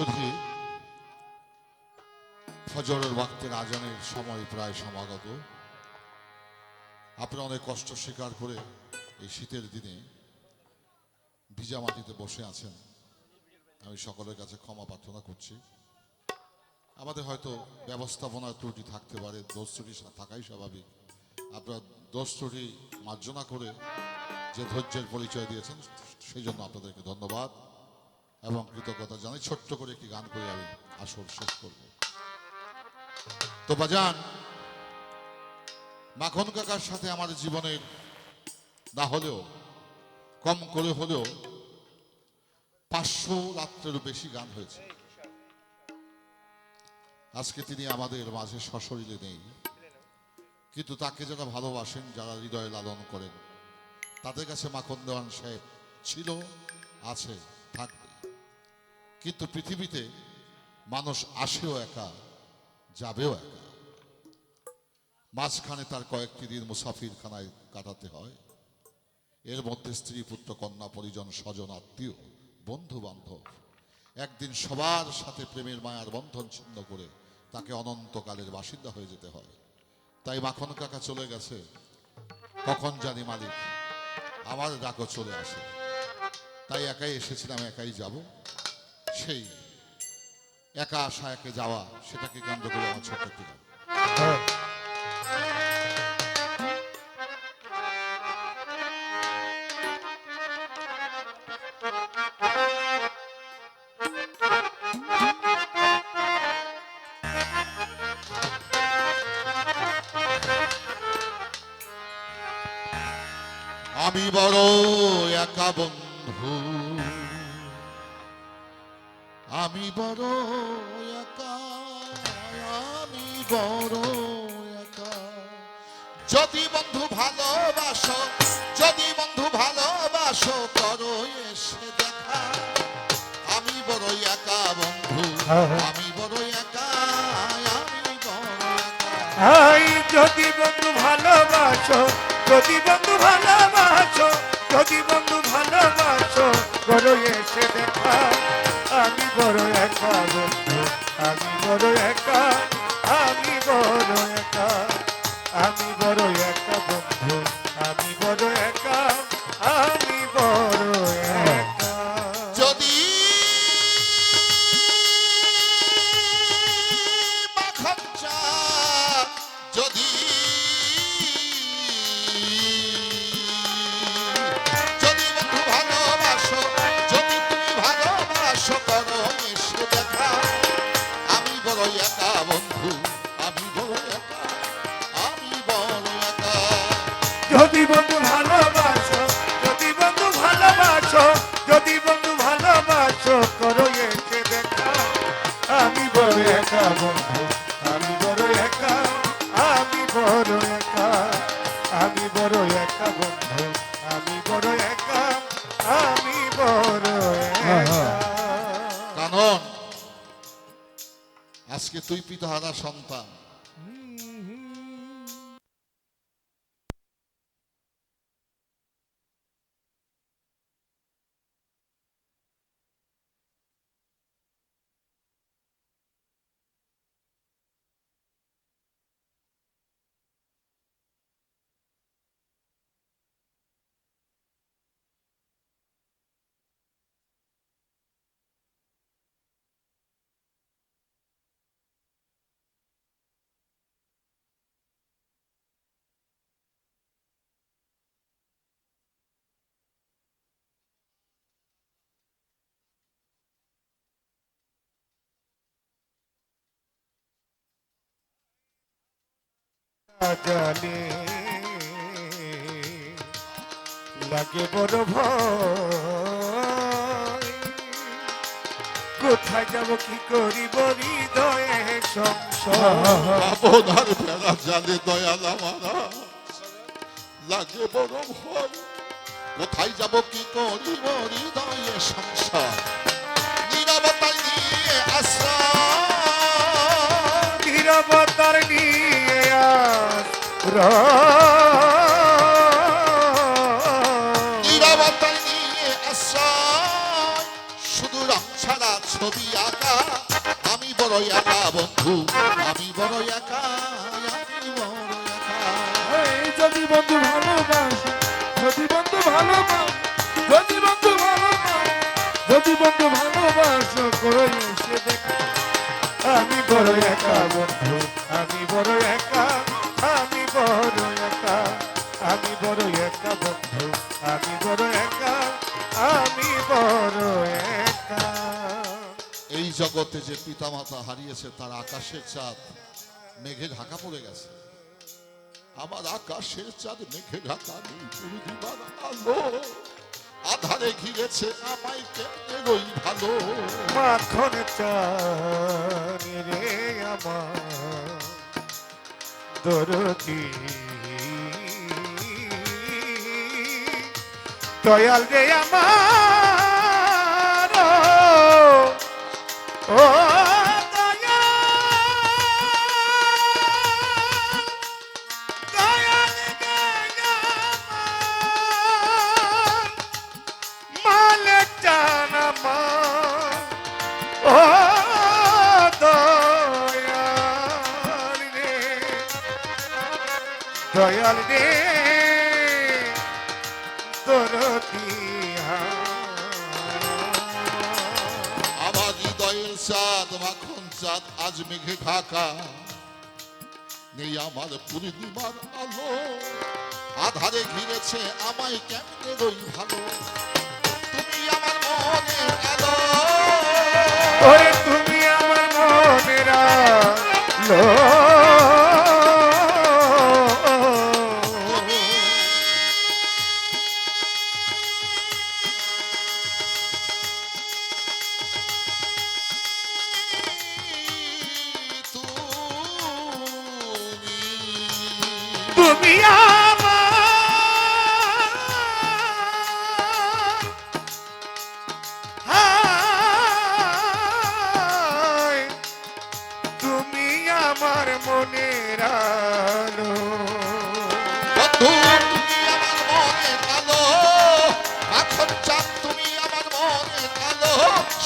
সুধী ফজরের ওয়াক্তের আজানের সময় প্রায় সমাগত। আপনি অনেক কষ্ট স্বীকার করে এই শীতের দিনে ভিজা মাটিতে বসে আছেন। আমি সকলের কাছে ক্ষমা প্রার্থনা করছি। আমাদের হয়তো ব্যবস্থাপনার ত্রুটি থাকতে পারে, দোষ ত্রুটি থাকাই স্বাভাবিক। আপনার দোষ ত্রুটি মার্জনা করে যে ধৈর্যের পরিচয় দিয়েছেন, সেই জন্য আপনাদেরকে ধন্যবাদ। এবং কৃতজ্ঞতা জানাই। ছোট্ট করে একটি গান করে আমি আসর শেষ করব। তো বাজান, মাখন কাকার সাথে আমার জীবনের না হলেও, কম করে হলেও পাঁচশো রাত্রেরও বেশি গান হয়েছে। আজকে তিনি আমাদের মাঝে সশরীরে নেই। কিন্তু তাকে যারা ভালোবাসেন, যারা হৃদয়ে লালন করেন, তাদের কাছে মাখন দেওয়ান সাহেব ছিল, আছে, থাকবে। কিন্তু পৃথিবীতে মানুষ আসেও একা, যাবেও একা। মাঝখানে তার কয়েকটি দিন মুসাফির খানায় কাটাতে হয়। এর মধ্যে স্ত্রী, পুত্র, কন্যা, পরিজন, স্বজন, আত্মীয় বন্ধু বান্ধব একদিন সবার সাথে প্রেমের মায়ার বন্ধন ছিন্ন করে তাকে অনন্তকালের বাসিন্দা হয়ে যেতে হয়। তাই মাখন কাকা চলে গেছে। কখন জানি মালিক, আমার ডাকও চলে আসে। তাই একাই এসেছিলাম, একাই যাব। সেই একা আসা একে যাওয়া সেটাকে কেন্দ্র করে আমার ছোট্ট। আমি বড় একা বন্ধু আমি বড় একা আমি বড় একা যদি বন্ধু ভালোবাসো, যদি বন্ধু ভালোবাসো, করো এসে দেখা। আমি বড় একা বন্ধু, আমি বড় একা আমি বড় যদি বন্ধু ভালোবাসো, যদি বন্ধু ভালোবাসো, যদি বন্ধু ভালোবাসো বড় এসে দেখা। আমি বড় একা বন্ধু আমি বড় একা আমি বড় একা আমি বড় আমি তুই পিতাহারা সন্তান। জানে লাগে বড় ভয়। কোথায় যাব কি করিব? হৃদয়ে আপনার বেড়া জানে দয়াল আমারা। লাগে বড় ভয়। কোথায় যাব কি করিব? হৃদয়ে সংসার নীরবতায় নিয়ে আশ্রয়। নিরবতার নিয়ে নীরবতায় নিয়ে শুধু রং ছাড়া ছবি আঁকা। আমি বড় একা বন্ধু আমি বড় একা যদি বন্ধু ভালোবাস যদি বন্ধু ভালোবাস যদি বন্ধু ভালোবাস যদি বন্ধু ভালোবাস করে এসে দেখা। আমি বড় একা বন্ধু, আমি বড় একা, আমি বড় একা, আমি বড় একা বন্ধু, আমি বড় একা, আমি বড় একা। এই জগতে যে পিতামাতা হারিয়েছে তার আকাশের চাঁদ মেঘে ঢাকা পড়ে গেছে। আমার আকাশের চাঁদ মেঘে ঢাকা আলো। আধারে ঘিরেছে আমায় কেমনে রই ভালো? মাখন চানি রে আমার দরদি। দয়াল রে আমার ও চাঁদ মাখন চাঁদ, আজ মেঘে ঢাকা। নেই আমার পূর্ণিমার আলো। আধারে ঘিরেছে আমায় কেমনে রই ভালো? তুমি আমার মনে আলো।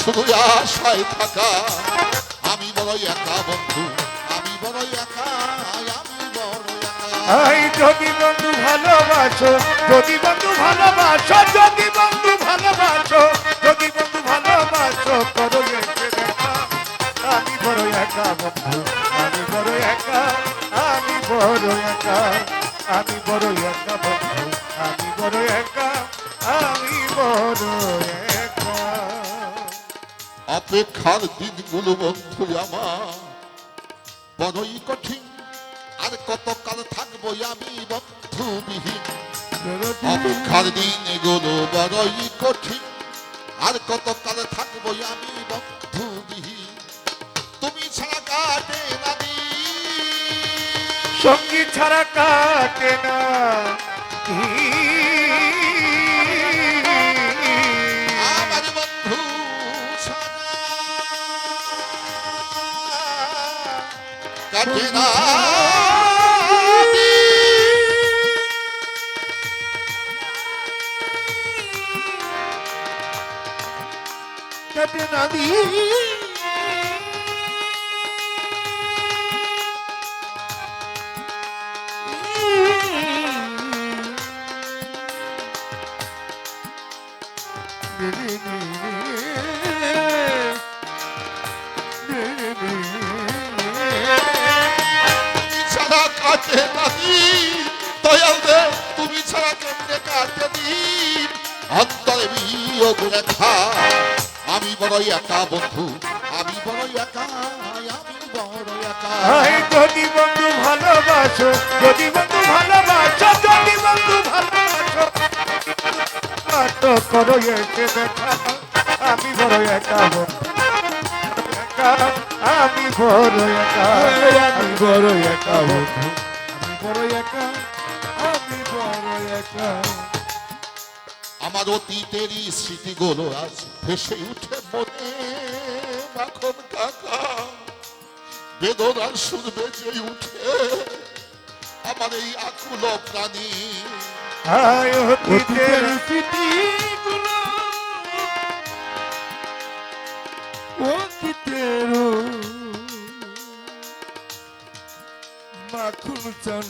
শুধু আশায় থাকা। আমি বড় একা বন্ধু, আমি বড় একা আমি বড় একা। আই, যদি বন্ধু ভালোবাসো, যদি বন্ধু ভালোবাসো, যদি বন্ধু ভালোবাসো, যদি বন্ধু ভালোবাসো, করো আমি বড় একা বন্ধু, আমি বড় একা, আমি বড় একা, আমি বড় একা বন্ধু, আমি বড় একা, আমি বড় অপেক্ষার দিনগুলো বন্ধু আমার। বড়ই কঠিন, আর কতকাল থাকব আমি বন্ধুবিহীন। অপেক্ষার দিন এগুলো বড়ই কঠিন, আর কতকাল থাকব আমি বন্ধুবিহীন। তুমি ছাড়া কাটে না। সঙ্গী ছাড়া কাটে না কাটে না কাটে না দি দয়াল দে তুমি ছাড়া কেমনে কাটে দিন? অন্তরে বিয়োগ রেখা। আমি বড় একা বন্ধু আমি বড় একা আমি বড় একা। যদি বন্ধু ভালোবাসো যদি বন্ধু ভালোবাসো যদি বন্ধু ভালোবাসো তো করো এসে দেখা আমি বড় একা বন্ধু একা আমি বড় একা। আমি বড় একা বন্ধু আমি বড় একা। একা আমার অতীতেরই স্মৃতিগুলো আজ ভেসে উঠে মনে। মাখন কাকা বেদনার সুর বেজে উঠে। আমার এই আকুল প্রাণী। অতীতের স্মৃতিগুলো। অতীতের মাখন চান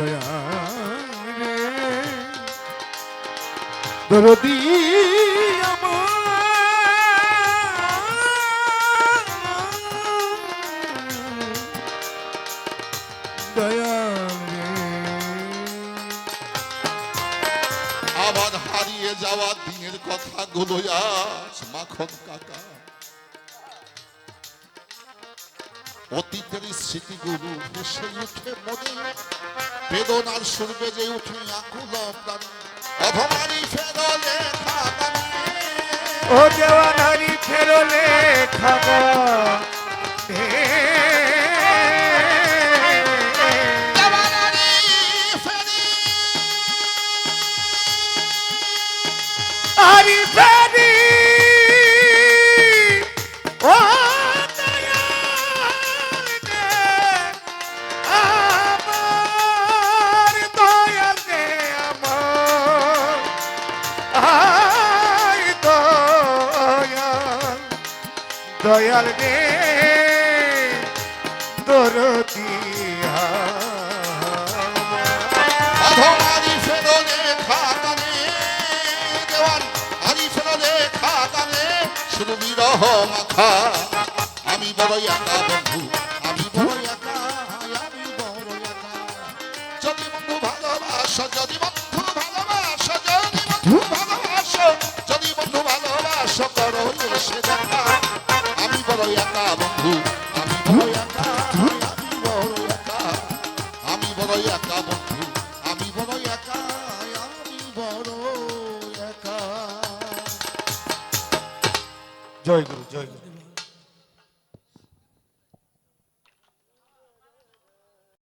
দয়া দরদি আবার হারিয়ে যাওয়া দিনের কথা গুলো আজ মাখন কাকা। অতীতের স্মৃতিগুলো ভেসে উঠে মনে। বেদনার সুর যে উঠে আকুল প্রাণ অভমানি ফেরলে ও দেওয়ানারি ফেরলে খাবা আরি দয়াল রে। খাগানে শুধু বিরহ মাখা। আমি বড় একা বন্ধু।